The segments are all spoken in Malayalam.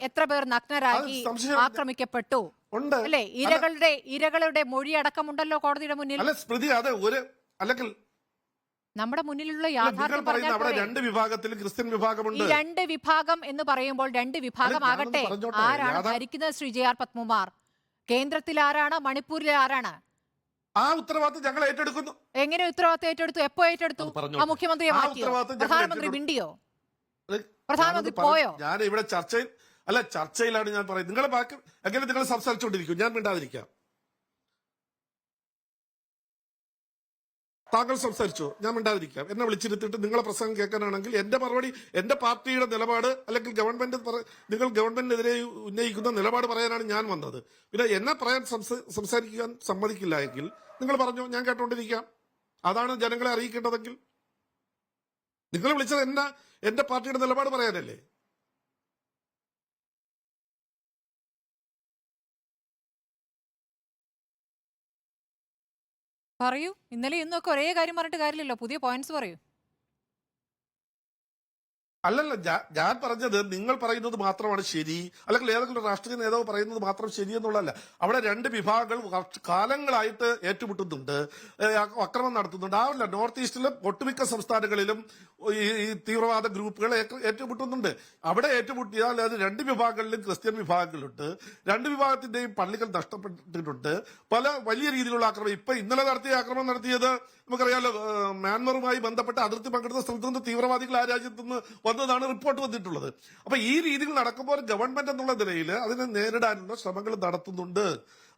എത്ര പേർ നഗ്നരാക്കി ആക്രമിക്കപ്പെട്ടു. ഉണ്ട്. അല്ലേ? ഇരകളുടെ ഇരകളുടെ മൊഴി അടക്കമുണ്ടല്ലോ കോടതിയുടെ മുന്നിൽ. അല്ല സ്മൃതി അതെ ഒരു അല്ലെങ്കിൽ നമ്മുടെ മുന്നിലുള്ള യാഥാർത്ഥ്യം പറഞ്ഞാൽ അവിടെ രണ്ട് വിഭാഗത്തിൽ ക്രിസ്ത്യൻ ഈ വിഭാഗമുണ്ട്. രണ്ട് വിഭാഗം എന്ന് പറയുമ്പോൾ രണ്ട് വിഭാഗം ആകട്ടെ ആരാണ് ഭരിക്കുന്നത് ശ്രീ ജെ ആർ പത്മകുമാർ? കേന്ദ്രത്തിൽ ആരാണ്? മണിപ്പൂരിൽ ആരാണ്? ആ ഉത്തരവാദിത്വം ഞങ്ങൾ ഏറ്റെടുക്കുന്നു. എങ്ങനെ ഉത്തരവാദിത്തം ഏറ്റെടുത്തു? എപ്പോ ഏറ്റെടുത്തു? ആ മുഖ്യമന്ത്രിയെ മാറ്റി മാറ്റിയോ? പ്രധാനമന്ത്രി. മിണ്ടിയോ? പ്രധാനമന്ത്രി പോയോ? ഞാൻ ഇവിടെ ചർച്ചയിൽ അല്ല ചർച്ചയിലാണ് ഞാൻ പറയുന്നത്. നിങ്ങളെ ബാക്കി അങ്ങനെ നിങ്ങൾ സംസാരിച്ചുകൊണ്ടിരിക്കും? ഞാൻ മിണ്ടാതിരിക്കാം. താങ്കൾ സംസാരിച്ചു? ഞാൻ മിണ്ടാതിരിക്കാം. എന്നെ വിളിച്ചിരുത്തിയിട്ട് നിങ്ങളെ പ്രസംഗം കേൾക്കാനാണെങ്കിൽ എന്റെ മറുപടി എന്റെ പാർട്ടിയുടെ നിലപാട് അല്ലെങ്കിൽ ഗവൺമെന്റ് നിങ്ങൾ ഗവൺമെന്റിനെതിരെ ഉന്നയിക്കുന്ന നിലപാട് പറയാനാണ് ഞാൻ വന്നത്. പിന്നെ എന്നെ പറയാൻ സംസാരിക്കാൻ സമ്മതിക്കില്ല എങ്കിൽ നിങ്ങൾ പറഞ്ഞു ഞാൻ കേട്ടോണ്ടിരിക്കാം. അതാണ് ജനങ്ങളെ അറിയിക്കേണ്ടതെങ്കിൽ. നിങ്ങൾ വിളിച്ചത് എന്നാ എന്റെ പാർട്ടിയുടെ നിലപാട് പറയാനല്ലേ? പറയൂ. ഇന്നലെ ഇന്നൊക്കെ ഒരേ കാര്യം പറഞ്ഞിട്ട് കാര്യമില്ലല്ലോ. പുതിയ പോയിന്റ്സ് പറയൂ. അല്ലല്ല ഞാൻ പറഞ്ഞത് നിങ്ങൾ പറയുന്നത് മാത്രമാണ് ശരി. അല്ലെങ്കിൽ ഏതെങ്കിലും രാഷ്ട്രീയ നേതാവ് പറയുന്നത് മാത്രം ശരി എന്നുള്ളതല്ല. അവിടെ രണ്ട് വിഭാഗങ്ങൾ കാലങ്ങളായിട്ട് ഏറ്റുമുട്ടുന്നുണ്ട്. അക്രമം നടത്തുന്നുണ്ട്. ആവില്ല നോർത്ത് ഈസ്റ്റിലും ഒട്ടുമിക്ക സംസ്ഥാനങ്ങളിലും ഈ തീവ്രവാദ ഗ്രൂപ്പുകൾ ഏറ്റുമുട്ടുന്നുണ്ട്. അവിടെ ഏറ്റുമുട്ടിയാൽ അത് രണ്ട് വിഭാഗങ്ങളിലും ക്രിസ്ത്യൻ വിഭാഗങ്ങളുണ്ട്. രണ്ട് വിഭാഗത്തിന്റെയും പള്ളികൾ നഷ്ടപ്പെട്ടിട്ടുണ്ട്. പല വലിയ രീതിയിലുള്ള ആക്രമണം ഇപ്പൊ ഇന്നലെ നടത്തിയ ആക്രമണം നടത്തിയത് നമുക്കറിയാലോ മ്യാൻമറുമായി ബന്ധപ്പെട്ട അതിർത്തി പങ്കിടുന്ന സ്ഥലത്ത് നിന്ന് തീവ്രവാദികൾ ആ രാജ്യത്ത് നിന്ന് വന്നതാണ് റിപ്പോർട്ട് വന്നിട്ടുള്ളത്. അപ്പൊ ഈ രീതിയിൽ നടക്കുമ്പോൾ ഗവൺമെന്റ് എന്നുള്ള നിലയിൽ അതിനെ നേരിടാനുള്ള ശ്രമങ്ങൾ നടത്തുന്നുണ്ട്.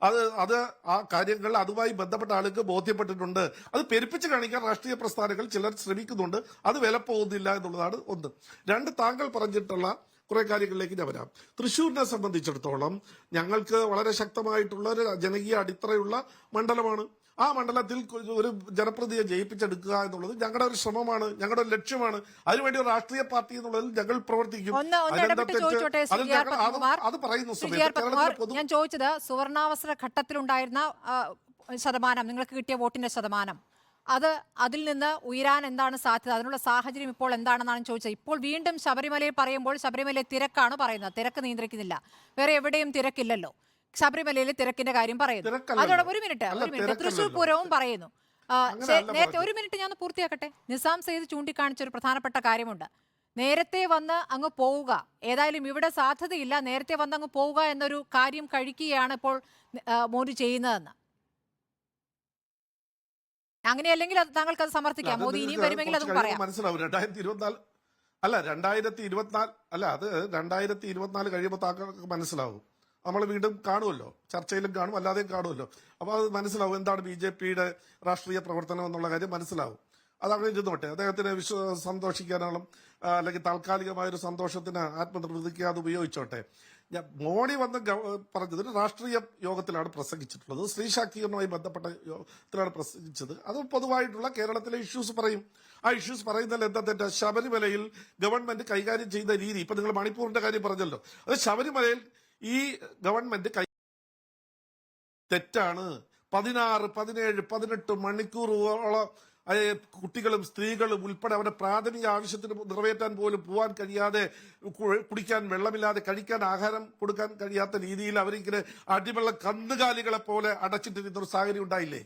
അത് അത് ആ കാര്യങ്ങൾ അതുമായി ബന്ധപ്പെട്ട ആൾക്ക് ബോധ്യപ്പെട്ടിട്ടുണ്ട്. അത് പെരുപ്പിച്ച് കാണിക്കാൻ രാഷ്ട്രീയ പ്രസ്ഥാനങ്ങൾ ചിലർ ശ്രമിക്കുന്നുണ്ട്. അത് വില പോകുന്നില്ല എന്നുള്ളതാണ് ഒന്ന്. രണ്ട് താങ്കൾ പറഞ്ഞിട്ടുള്ള കുറെ കാര്യങ്ങളിലേക്ക് ഞാൻ വരാം. തൃശ്ശൂരിനെ സംബന്ധിച്ചിടത്തോളം ഞങ്ങൾക്ക് വളരെ ശക്തമായിട്ടുള്ള ഒരു ജനകീയ അടിത്തറയുള്ള മണ്ഡലമാണ്. ആ മണ്ഡലത്തിൽ ഒരു ജനപ്രതിയെ ജയിപ്പിച്ചെടുക്കുക എന്നുള്ളത് ഞങ്ങളുടെ ഒരു ശ്രമമാണ് ഞങ്ങളുടെ ഒരു ലക്ഷ്യമാണ്. അതിനുവേണ്ടി ഒരു രാഷ്ട്രീയ പാർട്ടി എന്നുള്ളതിൽ ഞങ്ങൾ പ്രവർത്തിക്കും. അത് പറയുന്ന ഞാൻ ചോദിച്ചത് സുവർണാവസര ഘട്ടത്തിലുണ്ടായിരുന്ന ഉണ്ടായിരുന്ന ശതമാനം നിങ്ങൾക്ക് കിട്ടിയ വോട്ടിന്റെ ശതമാനം അത് അതിൽ നിന്ന് ഉയരാൻ എന്താണ് സാധ്യത? അതിനുള്ള സാഹചര്യം ഇപ്പോൾ എന്താണെന്നാണ് ചോദിച്ചത്. ഇപ്പോൾ വീണ്ടും ശബരിമലയിൽ പറയുമ്പോൾ ശബരിമലയിൽ തിരക്കാണ് പറയുന്നത്. തിരക്ക് നിയന്ത്രിക്കുന്നില്ല. വേറെ എവിടെയും തിരക്കില്ലല്ലോ. ശബരിമലയിലെ തിരക്കിന്റെ കാര്യം പറയുന്നു. അതോടെ ഒരു മിനിറ്റ് ഒരു മിനിറ്റ്. തൃശ്ശൂർ പൂരവും പറയുന്നു. നേരത്തെ ഒരു മിനിറ്റ് ഞാൻ പൂർത്തിയാക്കട്ടെ. നിസാം സെയ്ദ് ചൂണ്ടിക്കാണിച്ച ഒരു പ്രധാനപ്പെട്ട കാര്യമുണ്ട്. നേരത്തെ വന്ന് അങ്ങ് പോവുക. ഏതായാലും ഇവിടെ സാധ്യതയില്ല. നേരത്തെ വന്ന് അങ്ങ് പോവുക എന്നൊരു കാര്യം കഴിക്കുകയാണ് ഇപ്പോൾ മോദി ചെയ്യുന്നതെന്ന്. അങ്ങനെയല്ലെങ്കിൽ അത് താങ്കൾക്ക് അത് സമർത്ഥിക്കാം. മോദി ഇനിയും വരുമെങ്കിൽ അതും പറയാം. മനസ്സിലാവും. രണ്ടായിരത്തി ഇരുപത്തിനാല് അല്ല രണ്ടായിരത്തി ഇരുപത്തിനാല് അല്ല അത് രണ്ടായിരത്തി ഇരുപത്തിനാല് കഴിയുമ്പോൾ താങ്കൾക്ക് മനസ്സിലാവും. നമ്മൾ വീണ്ടും കാണുമല്ലോ ചർച്ചയിലും കാണും അല്ലാതെയും കാണുമല്ലോ അപ്പോൾ അത് മനസ്സിലാവും എന്താണ് ബി ജെ പിയുടെ രാഷ്ട്രീയ പ്രവർത്തനം എന്നുള്ള കാര്യം മനസ്സിലാവും. അതങ്ങനെ ഇരുന്നോട്ടെ. അദ്ദേഹത്തിന് വിശ്വ സന്തോഷിക്കാനാളും ആ, അല്ലെങ്കിൽ താൽക്കാലികമായ ഒരു സന്തോഷത്തിന് ആത്മനിർവൃതിക്ക് അത് ഉപയോഗിച്ചോട്ടെ. ഞാൻ മോഡി വന്ന് പറഞ്ഞത് രാഷ്ട്രീയ യോഗത്തിലാണ് പ്രസംഗിച്ചിട്ടുള്ളത്. സ്ത്രീ ശാക്തീകരണവുമായി ബന്ധപ്പെട്ട യോഗത്തിലാണ് പ്രസംഗിച്ചത്. അത് പൊതുവായിട്ടുള്ള കേരളത്തിലെ ഇഷ്യൂസ് പറയും. ആ ഇഷ്യൂസ് പറയുന്നതിൽ എന്താ തെറ്റ? ശബരിമലയിൽ ഗവൺമെന്റ് കൈകാര്യം ചെയ്യുന്ന രീതി. ഇപ്പൊ നിങ്ങൾ മണിപ്പൂരിന്റെ കാര്യം പറഞ്ഞല്ലോ. അത് ശബരിമലയിൽ ഈ ഗവൺമെന്റ് കൈ തെറ്റാണ്. പതിനാറ് പതിനേഴ് പതിനെട്ട് മണിക്കൂറോളം കുട്ടികളും സ്ത്രീകളും ഉൾപ്പെടെ അവരുടെ പ്രാഥമിക ആവശ്യത്തിന് നിറവേറ്റാൻ പോലും പോവാൻ കഴിയാതെ കുടിക്കാൻ വെള്ളമില്ലാതെ കഴിക്കാൻ ആഹാരം കൊടുക്കാൻ കഴിയാത്ത രീതിയിൽ അവരിങ്ങനെ അടിവെള്ള കന്നുകാലികളെ പോലെ അടച്ചിട്ടിരുന്ന ഒരു സാഹചര്യം ഉണ്ടായില്ലേ?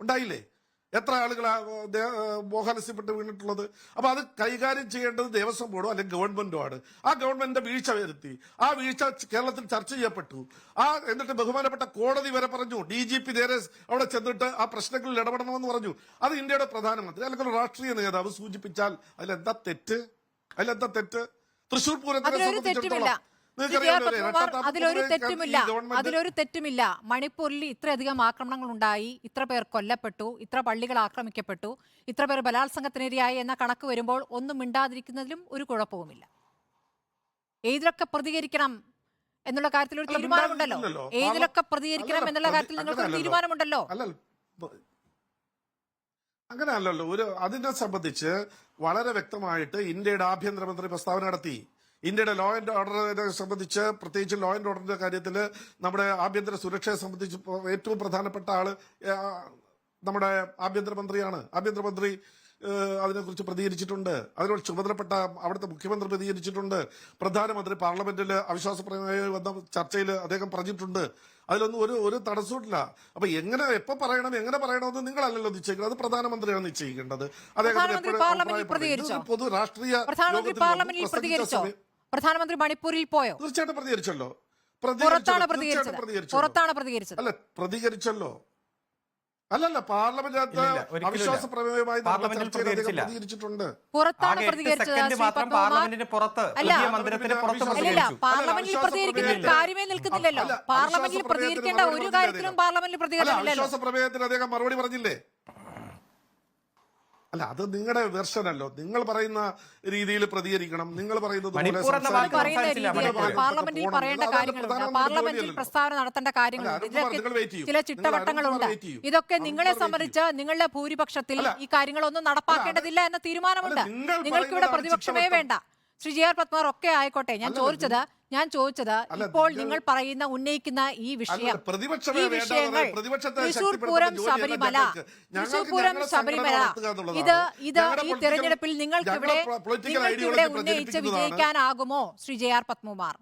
ഉണ്ടായില്ലേ? എത്ര ആളുകൾ മോഹാലസ്യപ്പെട്ട് വീണിട്ടുള്ളത്? അപ്പൊ അത് കൈകാര്യം ചെയ്യേണ്ടത് ദേവസ്വം ബോർഡോ അല്ലെങ്കിൽ ഗവൺമെന്റോ ആണ്. ആ ഗവൺമെന്റിന്റെ വീഴ്ച വരുത്തി. ആ വീഴ്ച കേരളത്തിൽ ചർച്ച ചെയ്യപ്പെട്ടു. ആ എന്നിട്ട് ബഹുമാനപ്പെട്ട കോടതി വരെ പറഞ്ഞു ഡി ജി പി നേരെ അവിടെ ചെന്നിട്ട് ആ പ്രശ്നങ്ങളിൽ ഇടപെടണമെന്ന് പറഞ്ഞു. അത് ഇന്ത്യയുടെ പ്രധാനമന്ത്രി അല്ലെങ്കിൽ രാഷ്ട്രീയ നേതാവ് സൂചിപ്പിച്ചാൽ അതിലെന്താ തെറ്റ്? അതിലെന്താ തെറ്റ്? തൃശൂർ പൂരത്തിനെ സംബന്ധിച്ചിടത്തോളം അതിലൊരു തെറ്റുമില്ല. അതിലൊരു തെറ്റുമില്ല. മണിപ്പൂരിൽ ഇത്രയധികം ആക്രമണങ്ങൾ ഉണ്ടായി. ഇത്ര പേർ കൊല്ലപ്പെട്ടു. ഇത്ര പള്ളികൾ ആക്രമിക്കപ്പെട്ടു. ഇത്ര പേർ ബലാത്സംഗത്തിനിരയായി എന്ന കണക്ക് വരുമ്പോൾ ഒന്നും മിണ്ടാതിരിക്കുന്നതിലും ഒരു കുഴപ്പവുമില്ല. ഏതിലൊക്കെ പ്രതികരിക്കണം എന്നുള്ള കാര്യത്തിൽ ഒരു തീരുമാനമുണ്ടല്ലോ. ഏതിലൊക്കെ പ്രതികരിക്കണം എന്നുള്ള കാര്യത്തിൽ നിങ്ങൾക്ക് ഒരു. തീരുമാനമുണ്ടല്ലോ. അങ്ങനെ അല്ലല്ലോ ഒരു അതിനെ സംബന്ധിച്ച് വളരെ വ്യക്തമായിട്ട് ഇന്ത്യയുടെ ആഭ്യന്തരമന്ത്രി പ്രസ്താവന നടത്തി. ഇന്ത്യയുടെ ലോ ആൻഡ് ഓർഡറിനെ സംബന്ധിച്ച് പ്രത്യേകിച്ച് ലോ ആൻഡ് ഓർഡറിന്റെ കാര്യത്തിൽ നമ്മുടെ ആഭ്യന്തര സുരക്ഷയെ സംബന്ധിച്ച് ഏറ്റവും പ്രധാനപ്പെട്ട ആൾ നമ്മുടെ ആഭ്യന്തരമന്ത്രിയാണ്. ആഭ്യന്തരമന്ത്രി അതിനെക്കുറിച്ച് പ്രതികരിച്ചിട്ടുണ്ട്. അതിനോട് ചുമതലപ്പെട്ട അവിടുത്തെ മുഖ്യമന്ത്രി പ്രതികരിച്ചിട്ടുണ്ട്. പ്രധാനമന്ത്രി പാർലമെന്റിൽ അവിശ്വാസ പ്രമേയം വന്ന ചർച്ചയിൽ അദ്ദേഹം പറഞ്ഞിട്ടുണ്ട്. അതിലൊന്നും ഒരു ഒരു തടസ്സമില്ല അപ്പൊ എങ്ങനെ എപ്പോ പറയണം എങ്ങനെ പറയണമെന്ന് നിങ്ങളല്ലല്ലോ നിശ്ചയിക്കുന്നത് അത് പ്രധാനമന്ത്രിയാണ് നിശ്ചയിക്കേണ്ടത്. അദ്ദേഹത്തിന്? ഇതൊരു പൊതു രാഷ്ട്രീയ പ്രധാനമന്ത്രി മണിപ്പൂരിൽ പോയോ? തീർച്ചയായിട്ടും പ്രതികരിച്ചല്ലോ. പുറത്താണ് പ്രതികരിച്ചല്ലോ. പ്രതികരിച്ചത്? പുറത്താണ് പ്രതികരിച്ചത്? അല്ല പ്രതികരിച്ചല്ലോ. അല്ലല്ല പാർലമെന്റ് അവിശ്വാസ പ്രമേയമായി പാർലമെന്റിൽ. പ്രതികരിച്ചിട്ടുണ്ട്. പുറത്താണ് പ്രതികരിച്ചത്? പുറത്ത് പ്രതികരിക്കുന്ന കാര്യമേ നിൽക്കുന്നില്ലല്ലോ. പാർലമെന്റിൽ പ്രതികരിക്കേണ്ട ഒരു കാര്യത്തിലും പാർലമെന്റിൽ പ്രതികരിക്കുന്നില്ലല്ലോ. പ്രതികരണമില്ലല്ലോ അവിശ്വാസ പ്രമേയത്തിന് അദ്ദേഹം മറുപടി പറഞ്ഞില്ലേ? അല്ല അത് നിങ്ങളുടെ വെർഷനല്ലോ നിങ്ങൾ പറയുന്ന രീതിയിൽ പ്രതികരിക്കണം. നിങ്ങൾ പറയുന്നത്. പാർലമെന്റിൽ പറയേണ്ട കാര്യങ്ങളുണ്ട്. പാർലമെന്റിൽ പ്രസ്താവന നടത്തേണ്ട കാര്യങ്ങളുണ്ട്. അല്ല. ചില ചിട്ടവട്ടങ്ങളുണ്ട്. ഇതൊക്കെ നിങ്ങളെ സംബന്ധിച്ച് നിങ്ങളുടെ ഭൂരിപക്ഷത്തിൽ അല്ല. ഈ കാര്യങ്ങളൊന്നും നടപ്പാക്കേണ്ടതില്ല എന്ന തീരുമാനമുണ്ട്. നിങ്ങൾക്കിവിടെ നിങ്ങൾക്ക് ഇവിടെ പ്രതിപക്ഷമേ വേണ്ട. ശ്രീ ജി ആർ പത്മാർ ഒക്കെ ആയിക്കോട്ടെ. ഞാൻ ചോദിച്ചത് ഞാൻ ചോദിച്ചത് ഇപ്പോൾ നിങ്ങൾ- പറയുന്ന ഉന്നയിക്കുന്ന ഈ വിഷയം ഈ വിഷയങ്ങൾ തൃശൂർ പൂരം ശബരിമല. തൃശൂർ പൂരം ശബരിമല. ഇത് ഇത് ഈ തെരഞ്ഞെടുപ്പിൽ നിങ്ങൾക്കിവിടെ ഞങ്ങളുടെ political നിങ്ങൾക്ക് ഇവിടെ ഉന്നയിച്ച് വിജയിക്കാനാകുമോ ശ്രീ ജെ ആർ പത്മകുമാർ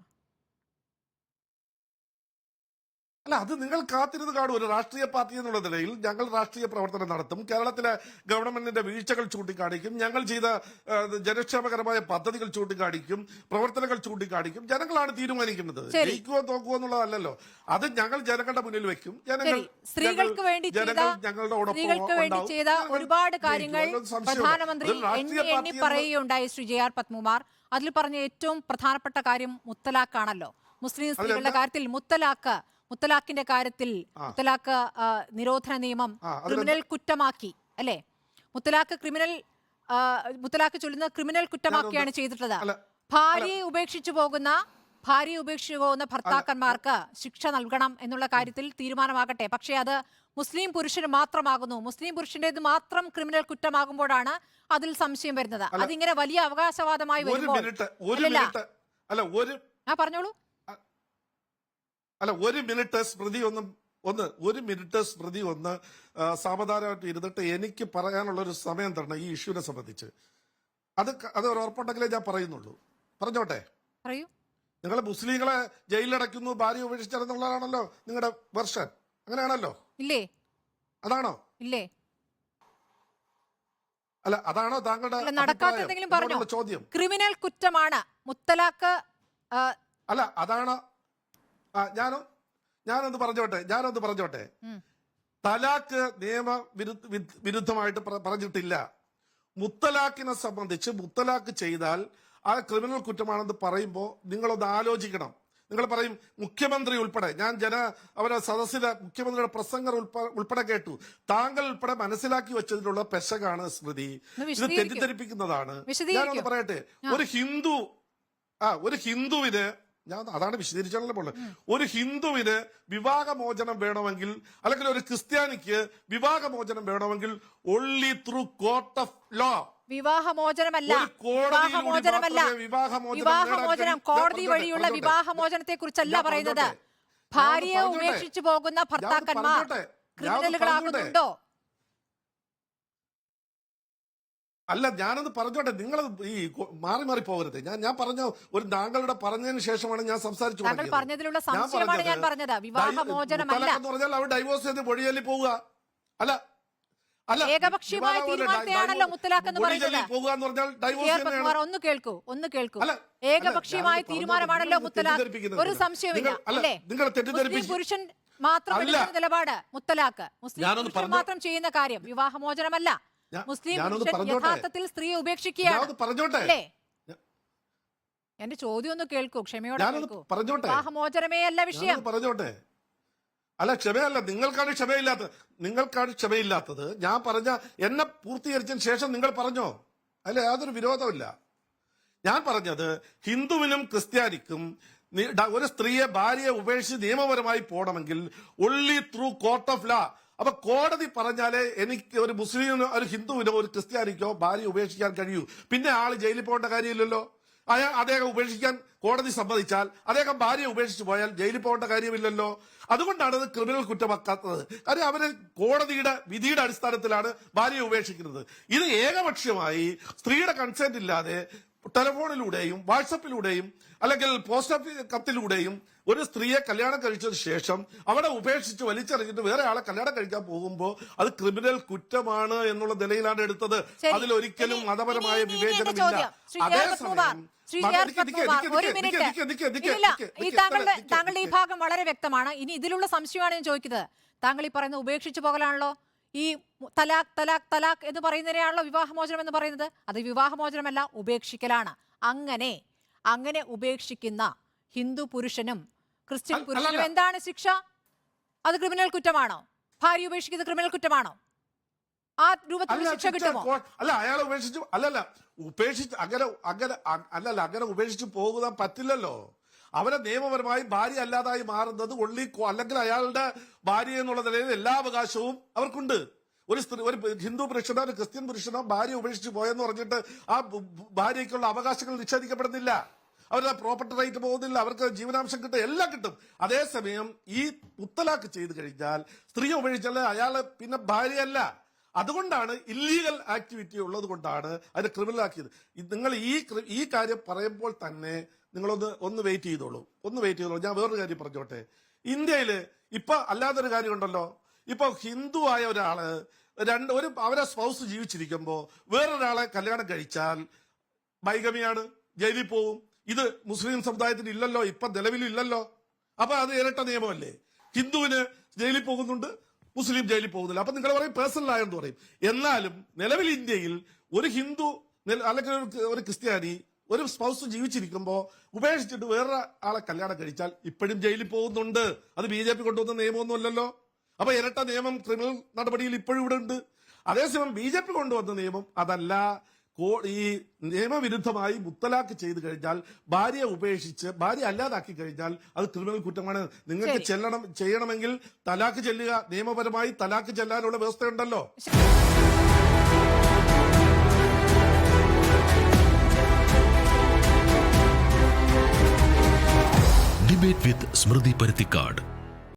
അല്ല അത് നിങ്ങൾ കാത്തിരുന്ന് കാണും. ഒരു രാഷ്ട്രീയ പാർട്ടി എന്നുള്ള നിലയിൽ ഞങ്ങൾ രാഷ്ട്രീയ പ്രവർത്തനം നടത്തും. കേരളത്തിലെ ഗവൺമെന്റിന്റെ വീഴ്ചകൾ ചൂണ്ടിക്കാണിക്കും. ഞങ്ങൾ ചെയ്ത ജനക്ഷേമകരമായ പദ്ധതികൾ ചൂണ്ടിക്കാണിക്കും. പ്രവർത്തനങ്ങൾ ചൂണ്ടിക്കാണിക്കും. ജനങ്ങളാണ് തീരുമാനിക്കുന്നത്. ശരി. ജയിക്കുവോ തോക്കുവോ എന്നുള്ളതല്ലല്ലോ. അത് ഞങ്ങൾ ജനങ്ങളുടെ മുന്നിൽ വെക്കും. ജനങ്ങൾ സ്ത്രീകൾക്ക് വേണ്ടി ജനങ്ങൾ ഞങ്ങളുടെ ഒപ്പം ചെയ്ത ഒരുപാട്. കാര്യങ്ങൾ പ്രധാനമന്ത്രി എണ്ണി പറയുകയുണ്ടായി ശ്രീ ജെ ആർ പത്മകുമാർ. അതിൽ പറഞ്ഞ ഏറ്റവും പ്രധാനപ്പെട്ട കാര്യം മുത്തലാഖാണല്ലോ. മുസ്ലിം സ്ത്രീകളുടെ കാര്യത്തിൽ മുത്തലാഖ് മുത്തലാഖിന്റെ കാര്യത്തിൽ മുത്തലാഖ് നിരോധന നിയമം ക്രിമിനൽ കുറ്റമാക്കി അല്ലേ? മുത്തലാഖ് ക്രിമിനൽ മുത്തലാഖ് ചൊല്ലുന്ന ക്രിമിനൽ കുറ്റമാക്കിയാണ് ചെയ്തിട്ടുള്ളത്. ഭാര്യയെ ഉപേക്ഷിച്ചു പോകുന്ന ഭാര്യയെ ഉപേക്ഷിച്ചു പോകുന്ന ഭർത്താക്കന്മാർക്ക് ശിക്ഷ നൽകണം എന്നുള്ള കാര്യത്തിൽ തീരുമാനമാകട്ടെ. പക്ഷേ അത് മുസ്ലിം പുരുഷന് മാത്രമാകുന്നു. മുസ്ലിം പുരുഷന്റേത് മാത്രം ക്രിമിനൽ കുറ്റമാകുമ്പോഴാണ് അതിൽ സംശയം വരുന്നത്. അതിങ്ങനെ വലിയ അവകാശവാദമായി വരുമ്പോൾ അല്ല ഒരു ആ പറഞ്ഞോളൂ. അല്ല ഒരു മിനിറ്റ് സ്മൃതി ഒന്ന് ഒന്ന് ഒരു മിനിറ്റ് സ്മൃതി ഒന്ന് സാവധാനമായിട്ട് ഇരുന്നിട്ട് എനിക്ക് പറയാനുള്ള ഒരു സമയം തരണം ഈ ഇഷ്യൂനെ സംബന്ധിച്ച്. അത് അത് ഒരു ഉറപ്പുണ്ടെങ്കിലേ ഞാൻ പറയുന്നുള്ളൂ. പറഞ്ഞോട്ടെ? പറയൂ. നിങ്ങൾ മുസ്ലിങ്ങളെ ജയിലിലടയ്ക്കുന്നു ഭാര്യ ഉപേക്ഷിച്ചെന്നുള്ളതാണല്ലോ നിങ്ങളുടെ വെർഷൻ. അങ്ങനെയാണല്ലോ? ഇല്ലേ? അതാണോ? ഇല്ലേ? അല്ല അതാണോ താങ്കളുടെ നടക്കാത്ത ചോദ്യം. ക്രിമിനൽ കുറ്റമാണ്. മുത്തലാഖ് അല്ല അതാണ് ആ ഞാനോ ഞാനൊന്ന് പറഞ്ഞോട്ടെ ഞാനൊന്ന് പറഞ്ഞോട്ടെ. തലാക്ക് നിയമ വിരുദ്ധമായിട്ട് പറഞ്ഞിട്ടില്ല. മുത്തലാഖിനെ സംബന്ധിച്ച് മുത്തലാഖ് ചെയ്താൽ ആ ക്രിമിനൽ കുറ്റമാണെന്ന് പറയുമ്പോൾ നിങ്ങളൊന്ന് ആലോചിക്കണം. നിങ്ങൾ പറയും മുഖ്യമന്ത്രി ഉൾപ്പെടെ ഞാൻ ജന അവരെ സദസ്സിലെ മുഖ്യമന്ത്രിയുടെ പ്രസംഗം ഉൾപ്പെ- ഉൾപ്പെടെ കേട്ടു. താങ്കൾ ഉൾപ്പെടെ മനസ്സിലാക്കി വെച്ചതിലുള്ള പെശകാണ് സ്മൃതി. ഇത് തെറ്റിദ്ധരിപ്പിക്കുന്നതാണ്. ഞാനൊന്ന് പറയട്ടെ ഒരു ഹിന്ദു ആ ഒരു ഹിന്ദുവിന് ഞാൻ അതാണ് വിശദീകരിച്ചാണല്ലോ പോലെ ഒരു ഹിന്ദുവിന് വിവാഹമോചനം വേണമെങ്കിൽ അല്ലെങ്കിൽ ഒരു ക്രിസ്ത്യാനിക്ക് വിവാഹമോചനം വേണമെങ്കിൽ only through court of law വിവാഹമോചനമല്ല. വിവാഹമോചനമല്ല. വിവാഹമോചനം കോടതി വഴിയുള്ള വിവാഹമോചനത്തെ കുറിച്ചല്ല പറയുന്നത്. ഭാര്യയെ ഉപേക്ഷിച്ചു പോകുന്ന ഭർത്താക്കന്മാർ ക്രിമിനലുകളാകുന്നുണ്ടോ? അല്ല ഞാനത് പറഞ്ഞോട്ടെ. നിങ്ങൾ ഈ മാറി മാറി പോകരുത്. ഞാൻ ഞാൻ പറഞ്ഞ ഒരു താങ്കളുടെ പറഞ്ഞതിന് ശേഷമാണ് ഞാൻ സംസാരിച്ചു താങ്കൾ തുടങ്ങിയത്. പറഞ്ഞതിലുള്ള സംശയമാണ് ഞാൻ പറഞ്ഞത് പറഞ്ഞത്. വിവാഹമോചനമല്ല. എന്ന് പറഞ്ഞാൽ അവർ ഡൈവോഴ്സ് ചെയ്ത് വഴിയല്ലി പോവുക. അല്ല അല്ല ഏകപക്ഷീയമായ തീരുമാനത്തെയാണല്ലോ മുത്തലാഖ് എന്ന് വഴിയല്ലി പറയുന്നത്. പോവുക എന്ന് പറഞ്ഞാൽ ഡൈവോഴ്സ് തന്നെയാണ്. ഒന്ന് കേൾക്കൂ ഒന്ന് കേൾക്കൂ. അല്ല, ഏകപക്ഷീയമായ തീരുമാനമാണല്ലോ മുത്തലാഖ്. ഒരു? സംശയമില്ല അല്ല, മുസ്ലിം പുരുഷൻ മാത്രം നിലപാട് മുത്തലാഖ്. മുസ്ലിം പുരുഷൻ മാത്രം ചെയ്യുന്ന കാര്യം വിവാഹമോചനമല്ല. മുസ്ലിം ഞാനൊന്ന് പുരുഷൻ പറഞ്ഞോട്ടെ. യഥാർത്ഥത്തിൽ സ്ത്രീയെ ഉപേക്ഷിക്കുകയാണ്. പറഞ്ഞോട്ടെ? അല്ലേ? എന്റെ ചോദ്യം ഒന്ന് കേൾക്കൂ ക്ഷമയോടെ ഞാനൊന്ന് കേൾക്കൂ. പറഞ്ഞോട്ടെ. വിവാഹമോചനമേ അല്ല വിഷയം. പറഞ്ഞോട്ടെ? അല്ല ക്ഷമയല്ല നിങ്ങൾക്കാണ് ക്ഷമയില്ലാത്തത്. നിങ്ങൾക്കാണ് ക്ഷമയില്ലാത്തത്. ഞാൻ പറഞ്ഞ എന്നെ പൂർത്തീകരിച്ചതിന് ശേഷം നിങ്ങൾ പറഞ്ഞോ? അല്ല യാതൊരു വിരോധമില്ല ഞാൻ പറഞ്ഞത് ഹിന്ദുവിനും ക്രിസ്ത്യാനിക്കും നി- ഡ- ഒരു സ്ത്രീയെ ഭാര്യയെ ഉപേക്ഷിച്ച് നിയമപരമായി പോകണമെങ്കിൽ only through court of La അപ്പൊ കോടതി പറഞ്ഞാലേ എനിക്ക് ഒരു മുസ്ലിമിനോ ഒരു ഹിന്ദുവിനോ ഒരു ക്രിസ്ത്യാനിക്കോ ഭാര്യ ഉപേക്ഷിക്കാൻ കഴിയൂ. പിന്നെ ആൾ ജയിലിൽ പോകേണ്ട കാര്യമില്ലല്ലോ. അയാൾ അദ്ദേഹം ഉപേക്ഷിക്കാൻ കോടതി സമ്മതിച്ചാൽ അദ്ദേഹം ഭാര്യ ഉപേക്ഷിച്ചു പോയാൽ ജയിലിൽ പോകേണ്ട കാര്യമില്ലല്ലോ. അതുകൊണ്ടാണ് അത് ക്രിമിനൽ കുറ്റമാക്കാത്തത്. കാര്യം അവർ കോടതിയുടെ വിധിയുടെ അടിസ്ഥാനത്തിലാണ് ഭാര്യയെ ഉപേക്ഷിക്കുന്നത്. ഇത് ഏകപക്ഷീയമായി സ്ത്രീയുടെ കൺസെന്റ് ഇല്ലാതെ ടെലിഫോണിലൂടെയും വാട്സപ്പിലൂടെയും അല്ലെങ്കിൽ പോസ്റ്റ് ഓഫീസ് കത്തിലൂടെയും ഒരു സ്ത്രീയെ കല്യാണം കഴിച്ചതിന് ശേഷം അവിടെ ഉപേക്ഷിച്ച് വലിച്ചെറിഞ്ഞിട്ട് വേറെ ആളെ കല്യാണം കഴിക്കാൻ പോകുമ്പോൾ അത് ക്രിമിനൽ കുറ്റമാണ് എന്നുള്ള നിലയിലാണ് എടുത്തത്. അതിലൊരിക്കലും മതപരമായ വിവേചനമില്ല അതേസമയം താങ്കളുടെ ഈ ഭാഗം വളരെ വ്യക്തമാണ്. ഇനി ഇതിലുള്ള സംശയമാണ് ഞാൻ ചോദിക്കുന്നത്. താങ്കൾ ഈ പറയുന്നത് ഉപേക്ഷിച്ചു പോകലാണല്ലോ? ഈ തലാഖ് തലാഖ് തലാഖ് എന്ന് പറയുന്നതിനെയാണല്ലോ വിവാഹമോചനം എന്ന് പറയുന്നത്. അത് വിവാഹമോചനമല്ല ഉപേക്ഷിക്കലാണ്. അങ്ങനെ അങ്ങനെ ഉപേക്ഷിക്കുന്ന ഹിന്ദു പുരുഷനും ക്രിസ്ത്യൻ പുരുഷനും എന്താണ് ശിക്ഷ? അത് ക്രിമിനൽ കുറ്റമാണോ? ഭാര്യ ഉപേക്ഷിക്കുന്നത് ക്രിമിനൽ കുറ്റമാണോ? ആ രൂപത്തിൽ ശിക്ഷ കിട്ടുമോ? അല്ല അയാൾ ഉപേക്ഷിച്ചു അല്ലല്ല ഉപേക്ഷിച്ച് അങ്ങനെ അങ്ങനെ അല്ലല്ല അങ്ങനെ ഉപേക്ഷിച്ച് പോകുക പറ്റില്ലല്ലോ. അവരെ നിയമപരമായി ഭാര്യ അല്ലാതായി മാറുന്നത് ഒള്ളി അല്ലെങ്കിൽ അയാളുടെ ഭാര്യ എന്നുള്ള നിലയിൽ എല്ലാ അവകാശവും അവർക്കുണ്ട്. ഒരു സ്ത്രീ ഒരു ഹിന്ദു പുരുഷനോ ഒരു ക്രിസ്ത്യൻ പുരുഷനോ ഭാര്യ ഉപേക്ഷിച്ച് പോയെന്ന് പറഞ്ഞിട്ട് ആ ഭാര്യയ്ക്കുള്ള അവകാശങ്ങൾ നിഷേധിക്കപ്പെടുന്നില്ല. അവരുടെ പ്രോപ്പർട്ടി റൈറ്റ് പോകുന്നില്ല. അവർക്ക് ജീവനാംശം കിട്ടും. എല്ലാം കിട്ടും. അതേസമയം ഈ മുത്തലാക്ക് ചെയ്തു കഴിഞ്ഞാൽ സ്ത്രീ ഉപേക്ഷിച്ചാൽ അയാൾ പിന്നെ ഭാര്യയല്ല. അതുകൊണ്ടാണ് ഇല്ലീഗൽ ആക്ടിവിറ്റി ഉള്ളത് കൊണ്ടാണ് അതിനെ ക്രിമിനൽ ആക്കിയത്. നിങ്ങൾ ഈ ഈ കാര്യം പറയുമ്പോൾ തന്നെ നിങ്ങളൊന്ന് ഒന്ന് വെയിറ്റ് ചെയ്തോളൂ. ഒന്ന് വെയിറ്റ് ചെയ്തോളൂ. ഞാൻ വേറൊരു കാര്യം പറഞ്ഞോട്ടെ. ഇന്ത്യയിൽ ഇപ്പൊ അല്ലാതൊരു കാര്യമുണ്ടല്ലോ ഇപ്പൊ ഹിന്ദു ആയ ഒരാൾ രണ്ട് ഒരു അവരെ സ്പൗസ് ജീവിച്ചിരിക്കുമ്പോൾ വേറൊരാളെ കല്യാണം കഴിച്ചാൽ ബൈഗമിയാണ് ജയിലിൽ പോവും. ഇത് മുസ്ലിം സമുദായത്തിന് ഇല്ലല്ലോ ഇപ്പൊ നിലവിലില്ലല്ലോ. അപ്പൊ അത് ഇരട്ട നിയമമല്ലേ? ഹിന്ദുവിന് ജയിലിൽ പോകുന്നുണ്ട് മുസ്ലിം ജയിലിൽ പോകുന്നില്ല. അപ്പൊ നിങ്ങൾ പറയും പേഴ്സണൽ ആയെന്ന് പറയും. എന്നാലും നിലവിൽ ഇന്ത്യയിൽ ഒരു ഹിന്ദു അല്ലെങ്കിൽ ഒരു- ക്രിസ്ത്യാനി ഒരു സ്പൗസ് ജീവിച്ചിരിക്കുമ്പോൾ ഉപേക്ഷിച്ചിട്ട് വേറെ ആളെ കല്യാണം കഴിച്ചാൽ ഇപ്പോഴും ജയിലിൽ പോകുന്നുണ്ട്. അത് ബി ജെ പി കൊണ്ടുവന്ന നിയമമൊന്നുമല്ലല്ലോ അപ്പൊ ഇരട്ട നിയമം ക്രിമിനൽ നടപടിയിൽ ഇപ്പോഴും ഇവിടെ ഉണ്ട്. അതേസമയം ബി ജെ പി കൊണ്ടുവന്ന നിയമം അതല്ല. ഈ നിയമവിരുദ്ധമായി മുത്തലാക്ക് ചെയ്തു കഴിഞ്ഞാൽ ഭാര്യയെ ഉപേക്ഷിച്ച് ഭാര്യ അല്ലാതാക്കി കഴിഞ്ഞാൽ അത് ക്രിമിനൽ കുറ്റമാണ്. നിങ്ങൾക്ക്. ചെല്ലണം ചെയ്യണമെങ്കിൽ തലാക്ക് ചെല്ലുക. നിയമപരമായി തലാക്ക് ചെല്ലാനുള്ള വ്യവസ്ഥയുണ്ടല്ലോ. ഡിബേറ്റ് വിത്ത് സ്മൃതി പരുത്തിക്കാട്